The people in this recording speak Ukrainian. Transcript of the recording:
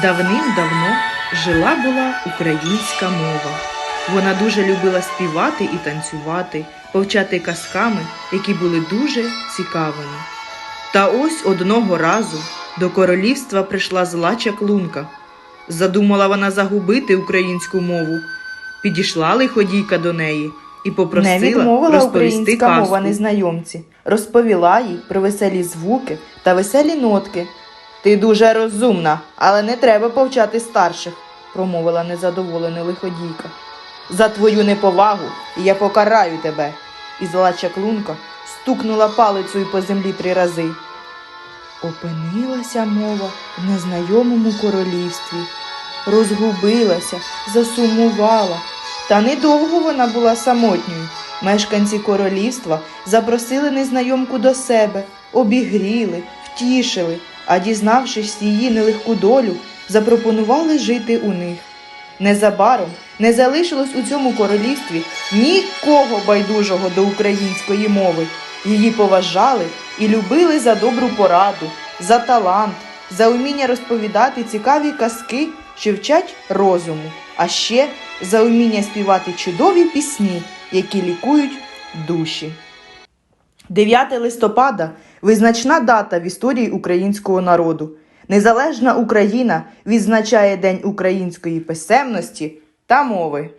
Давним-давно жила була українська мова. Вона дуже любила співати і танцювати, повчати казками, які були дуже цікавими. Та ось одного разу до королівства прийшла зла чаклунка. Задумала вона загубити українську мову. Підійшла лиходійка до неї і попросила Не відмовила розповісти українська казку. мова незнайомці, розповіла їй про веселі звуки та веселі нотки. Ти дуже розумна, але не треба повчати старших, промовила незадоволена лиходійка. За твою неповагу я покараю тебе. І зла чаклунка стукнула палицею по землі три рази. Опинилася мова в незнайомому королівстві, розгубилася, засумувала. Та недовго вона була самотньою. Мешканці королівства запросили незнайомку до себе, обігріли, втішили, а дізнавшись її нелегку долю, запропонували жити у них. Незабаром не залишилось у цьому королівстві нікого байдужого до української мови. Її поважали і любили за добру пораду, за талант, за уміння розповідати цікаві казки, що вчать розуму, а ще за уміння співати чудові пісні, які лікують душі. 9 листопада визначна дата в історії українського народу. Незалежна Україна відзначає День української писемності та мови.